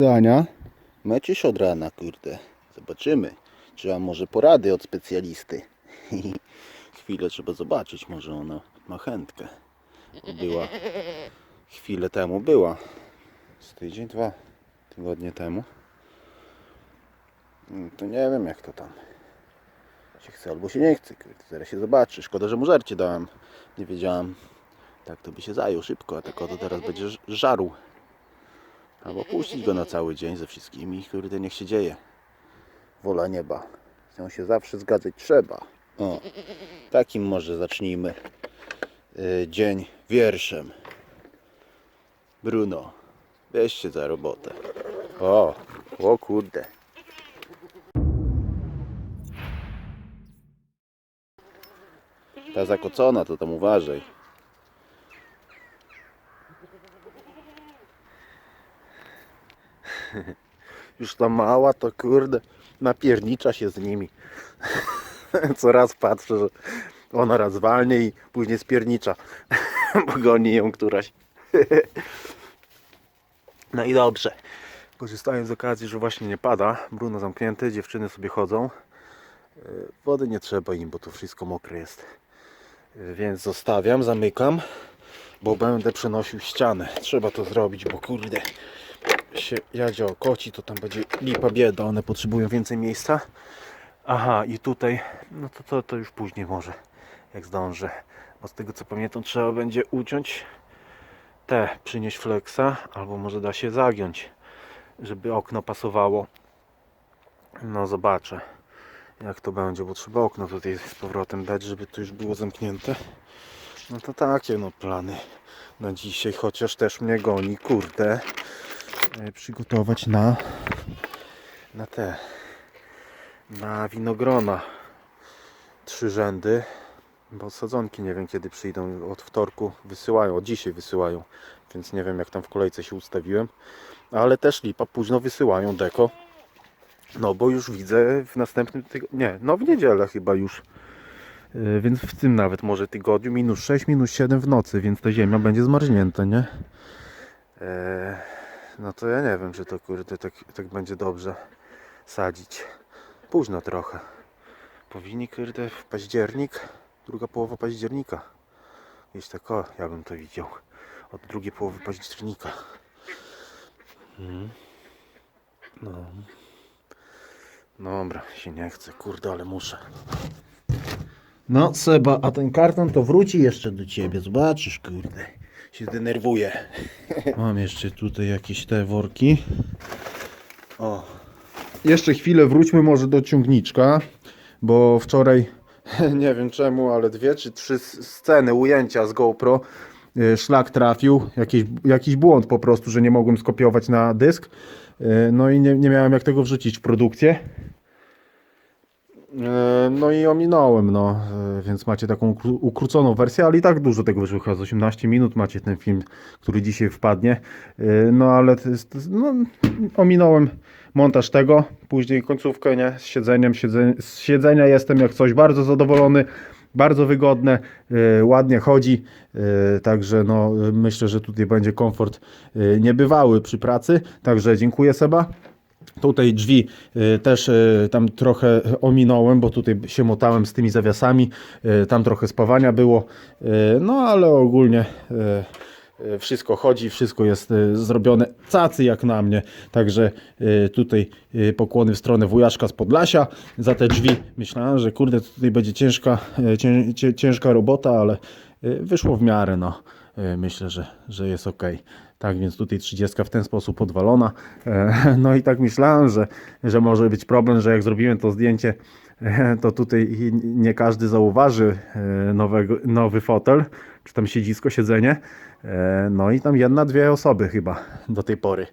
Dania. Mecisz od rana, kurde. Zobaczymy. Trzeba może porady od specjalisty. Chwilę trzeba zobaczyć, może ona ma chętkę. Była chwilę temu była. Z tydzień, dwa tygodnie temu. Mm, To nie wiem jak to tam się chce albo się nie chce. Kurde. Zaraz się zobaczy. Szkoda, że mu żarcie dałem. Nie wiedziałem. Tak to by się zajął szybko, a tak oto teraz będzie żarł. Albo puścić go na cały dzień ze wszystkimi, kurde, niech się dzieje. Wola nieba. Z nią się zawsze zgadzać trzeba. O, takim może zacznijmy y, dzień wierszem. Bruno, weź się za robotę. O, o kurde. Ta zakocona, to tam uważaj. Już ta mała to kurde napiernicza się z nimi. Co raz patrzę, że ona raz walnie i później spiernicza. Bo goni ją któraś. No i dobrze. Korzystając z okazji, że właśnie nie pada, Bruno zamknięty, dziewczyny sobie chodzą. E, Wody nie trzeba im, bo to wszystko mokre jest. E, Więc zostawiam, zamykam, bo będę przenosił ścianę. Trzeba to zrobić, bo kurde, się jadzie o koci, to tam będzie lipa bieda, one potrzebują więcej miejsca. Aha, i tutaj, no to, to, to już później może, jak zdążę. Bo z tego co pamiętam, trzeba będzie uciąć te, przynieść flexa, albo może da się zagiąć, żeby okno pasowało. No zobaczę, jak to będzie, bo trzeba okno tutaj z powrotem dać, żeby to już było zamknięte. No to takie no plany na dzisiaj, chociaż też mnie goni, kurde przygotować na na te na winogrona. Trzy rzędy bo sadzonki nie wiem kiedy przyjdą. Od wtorku wysyłają, od dzisiaj wysyłają więc nie wiem jak tam w kolejce się ustawiłem. Ale też lipa późno wysyłają deko. No bo już widzę w następnym tygodniu, nie, no w niedzielę chyba już. Yy, więc w tym nawet może tygodniu minus 6, minus 7 w nocy, więc ta ziemia będzie zmarznięta, nie? Eee, no to ja nie wiem, czy to kurde tak, tak będzie dobrze sadzić. Późno trochę. Powinni kurde w październik, druga połowa października. Gdzieś tak o, ja bym to widział. Od drugiej połowy października. Mhm. No. Dobra, się nie chce, kurde, ale muszę. No Seba, a ten karton to wróci jeszcze do ciebie, zobaczysz, kurde. Się denerwuje. Mam jeszcze tutaj jakieś te worki. O. Jeszcze chwilę wróćmy może do ciągniczka, bo wczoraj, nie wiem czemu, ale dwie czy trzy sceny, ujęcia z GoPro y, szlak trafił, jakiś, jakiś błąd po prostu, że nie mogłem skopiować na dysk. Y, No i nie, nie miałem jak tego wrzucić w produkcję. E, No i ominąłem, no, e, więc macie taką ukró- ukróconą wersję, ale i tak dużo tego wyszło, z 18 minut macie ten film, który dzisiaj wpadnie, E, no ale to jest, no, ominąłem montaż tego, później końcówkę, nie, z siedzeniem, siedze, z siedzenia jestem jak coś. Bardzo zadowolony, bardzo wygodne, ładnie chodzi, także no, myślę, że tutaj będzie komfort niebywały przy pracy, także dziękuję Seba. Tutaj drzwi y, też y, tam trochę ominąłem, bo tutaj się motałem z tymi zawiasami. y, Tam trochę spawania było. No ale ogólnie wszystko chodzi, wszystko jest zrobione cacy jak na mnie. Także tutaj pokłony w stronę wujaszka z Podlasia za te drzwi. Myślałem, że kurde tutaj będzie ciężka, cię, cię, ciężka robota, ale wyszło w miarę. No. Myślę, że, że jest ok. Tak więc tutaj 30 w ten sposób podwalona. E, No i tak myślałem, że, że może być problem, że jak zrobiłem to zdjęcie, e, to tutaj nie każdy zauważy e, nowego, nowy fotel, czy tam siedzisko, siedzenie. No i tam jedna, dwie osoby chyba do tej pory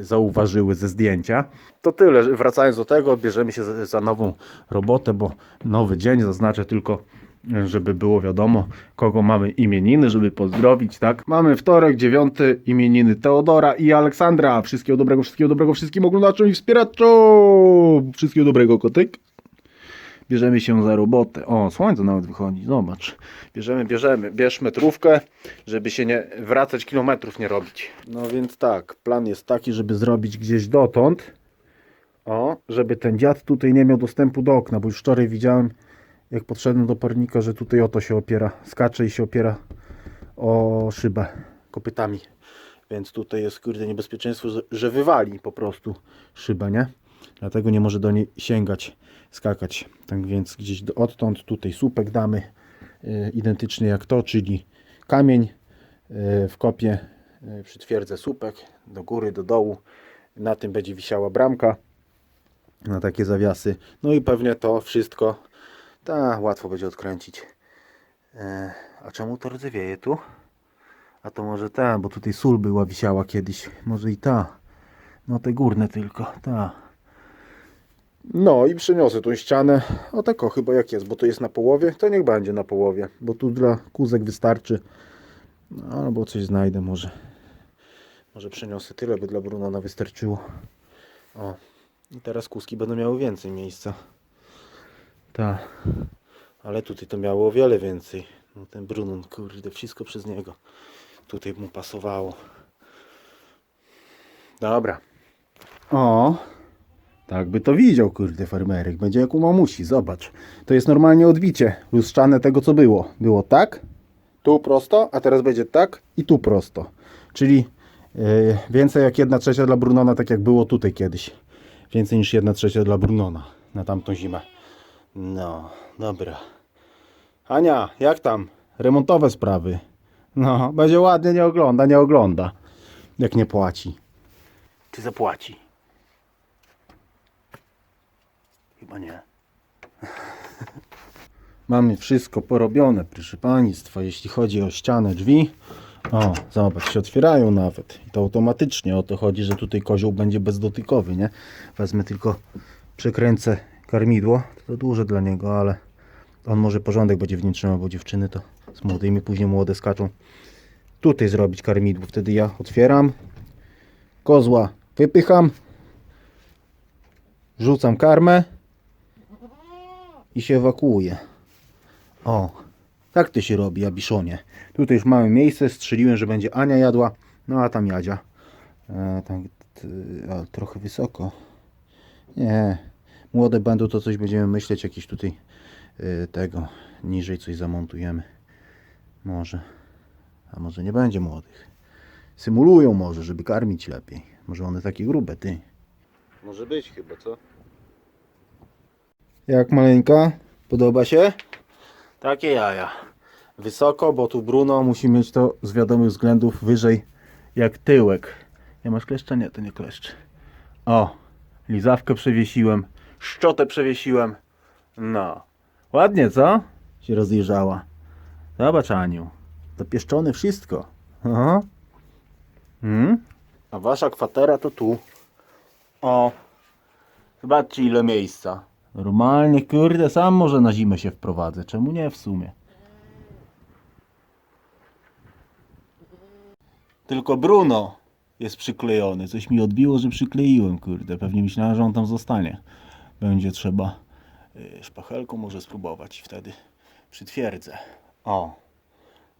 zauważyły ze zdjęcia. To tyle. Wracając do tego, bierzemy się za nową robotę, bo nowy dzień, zaznaczę tylko żeby było wiadomo, kogo mamy imieniny, żeby pozdrowić, tak? Mamy wtorek, dziewiąty, imieniny Teodora i Aleksandra. Wszystkiego dobrego, wszystkiego dobrego wszystkim oglądaczom i wspieraczom. Wszystkiego dobrego, kotyk. bierzemy się za robotę. O, słońce nawet wychodzi, zobacz. Bierzemy, bierzemy, bierz metrówkę, żeby się nie wracać kilometrów nie robić. No więc tak, plan jest taki, żeby zrobić gdzieś dotąd. O, żeby ten dziad tutaj nie miał dostępu do okna, bo już wczoraj widziałem, jak podszedłem do parnika, że tutaj o to się opiera. Skacze i się opiera o szybę kopytami. Więc tutaj jest kurde niebezpieczeństwo, że- wywali po prostu szybę, nie? Dlatego nie może do niej sięgać, skakać. Tak więc gdzieś odtąd tutaj słupek damy y, identyczny jak to, czyli kamień y, w kopie y, przytwierdzę słupek do góry, do dołu. Na tym będzie wisiała bramka na takie zawiasy. No i pewnie to wszystko tak łatwo będzie odkręcić. E, a czemu to rdzewieje tu? A to może ta, bo tutaj sól była wisiała kiedyś. Może i ta. No te górne tylko, ta. No i przyniosę tą ścianę. O tako chyba jak jest, bo to jest na połowie. To niech będzie na połowie, bo tu dla kózek wystarczy. No, albo coś znajdę może. Może przyniosę tyle, by dla Brunona wystarczyło. O. I teraz kuski będą miały więcej miejsca. Tak. Ale tutaj to miało o wiele więcej. No ten Brunon, kurde, wszystko przez niego. Tutaj mu pasowało. Dobra. O, tak by to widział, kurde, farmerek. Będzie jak u mamusi, zobacz. To jest normalnie odbicie lustrzane tego, co było. Było tak, tu prosto, a teraz będzie tak i tu prosto. Czyli yy, więcej jak jedna trzecia dla Brunona, tak jak było tutaj kiedyś. Więcej niż jedna trzecia dla Brunona na tamtą zimę. No, dobra. Ania, jak tam? Remontowe sprawy. No, będzie ładnie, nie ogląda, nie ogląda. Jak nie płaci. Czy zapłaci? Chyba nie. Mamy wszystko porobione, proszę Państwa, jeśli chodzi o ścianę drzwi. O, zobacz, się otwierają nawet. I to automatycznie. O to chodzi, że tutaj kozioł będzie bezdotykowy, nie? Wezmę tylko, przekręcę karmidło. To duże dla niego, ale on może porządek będzie w nim trzymał, bo dziewczyny to z młodymi, później młode skaczą. Tutaj zrobić karmidło. Wtedy ja otwieram, kozła wypycham, rzucam karmę i się ewakuuje. O, tak to się robi, Abiszonie. Tutaj już mamy miejsce, strzeliłem, że będzie Ania jadła, no a tam Jadzia. E, tak, t, a, trochę wysoko. Nie, młode będą, to coś będziemy myśleć, jakieś tutaj y, tego, niżej coś zamontujemy. Może, a może nie będzie młodych. Symulują może, żeby karmić lepiej. Może one takie grube, ty. Może być chyba, co? Jak maleńka? Podoba się? Takie jaja. Wysoko, bo tu Bruno musi mieć to z wiadomych względów wyżej jak tyłek. Nie masz kleszcza? Nie, to nie kleszcz. O, lizawkę przewiesiłem, szczotę przewiesiłem. No, ładnie co? Się rozjeżdżała. Zobacz Aniu, dopieszczone wszystko. Aha. Hmm? A wasza kwatera to tu. O, Zobaczcie ile miejsca. Normalnie, kurde, sam może na zimę się wprowadzę. Czemu nie w sumie? Tylko Bruno jest przyklejony. Coś mi odbiło, że przykleiłem, kurde. Pewnie myślałem, że on tam zostanie. Będzie trzeba y, szpachelką może spróbować wtedy przytwierdzę. O,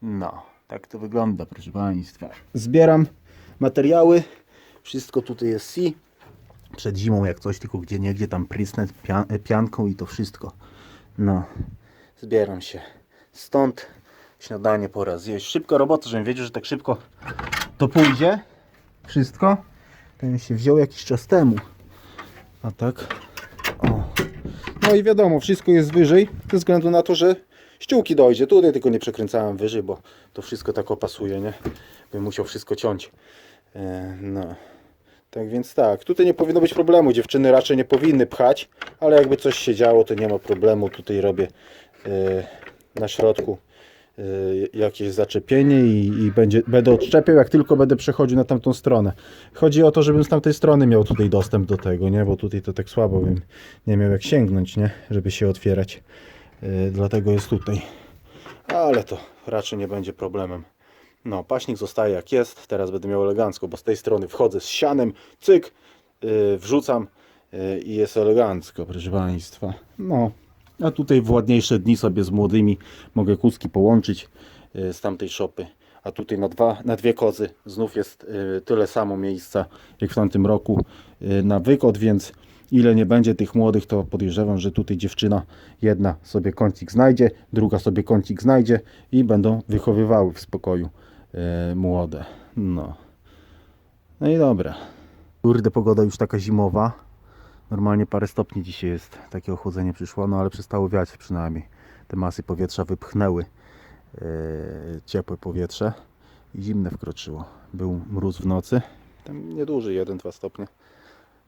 no, tak to wygląda, proszę Państwa. Zbieram materiały. Wszystko tutaj jest C przed zimą jak coś, tylko gdzie niegdzie tam prysnę pian pianką i to wszystko. No, zbieram się. Stąd śniadanie pora zjeść. Szybka robota, żebym wiedział, że tak szybko to pójdzie. Wszystko. Ten się wziął jakiś czas temu. A tak. No i wiadomo, wszystko jest wyżej, ze względu na to, że ściółki dojdzie. Tutaj tylko nie przekręcałem wyżej, bo to wszystko tak opasuje, nie? Bym musiał wszystko ciąć. E, no. Tak więc tak, tutaj nie powinno być problemu. Dziewczyny raczej nie powinny pchać, ale jakby coś się działo, to nie ma problemu. Tutaj robię e, na środku jakieś zaczepienie i, i będzie, będę odczepiał, jak tylko będę przechodził na tamtą stronę. Chodzi o to, żebym z tamtej strony miał tutaj dostęp do tego, nie? Bo tutaj to tak słabo bym nie miał jak sięgnąć, nie? Żeby się otwierać. E, dlatego jest tutaj. Ale to raczej nie będzie problemem. No, paśnik zostaje jak jest. Teraz będę miał elegancko, bo z tej strony wchodzę z sianem, cyk, yy, wrzucam yy, i jest elegancko, proszę Państwa. No, A tutaj w ładniejsze dni sobie z młodymi mogę kuski połączyć y, z tamtej szopy. A tutaj na, dwa, na dwie kozy znów jest y, tyle samo miejsca jak w tamtym roku y, na wykot, więc ile nie będzie tych młodych, to podejrzewam, że tutaj dziewczyna jedna sobie kącik znajdzie, druga sobie kącik znajdzie i będą wychowywały w spokoju młode. No. No i dobra. Kurde, pogoda już taka zimowa. Normalnie parę stopni dzisiaj jest, takie ochłodzenie przyszło, no ale przestało wiać przynajmniej. Te masy powietrza wypchnęły e, ciepłe powietrze i zimne wkroczyło. Był mróz w nocy, tam nieduży, 1-2 stopnie,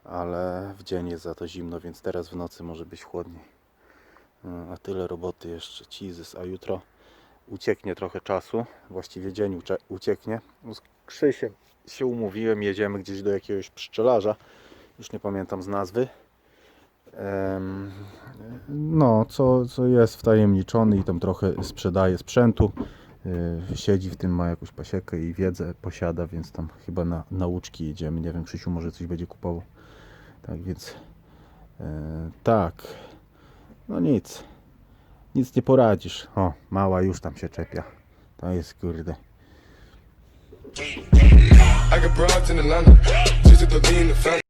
ale w dzień jest za to zimno, więc teraz w nocy może być chłodniej. No, A tyle roboty jeszcze, cizys, a jutro ucieknie trochę czasu, właściwie dzień ucie- ucieknie. No, Z Krzysiem się umówiłem, jedziemy gdzieś do jakiegoś pszczelarza, już nie pamiętam z nazwy. No, co, co jest wtajemniczony i tam trochę sprzedaje sprzętu. Yy, Siedzi w tym, ma jakąś pasiekę i wiedzę posiada, więc tam chyba na nauczki jedziemy. Nie wiem, Krzysiu może coś będzie kupował. Tak więc e, tak. No nic. Nic nie poradzisz. O, mała już tam się czepia. To jest kurde. I got broads in Atlanta, just to the lean the family.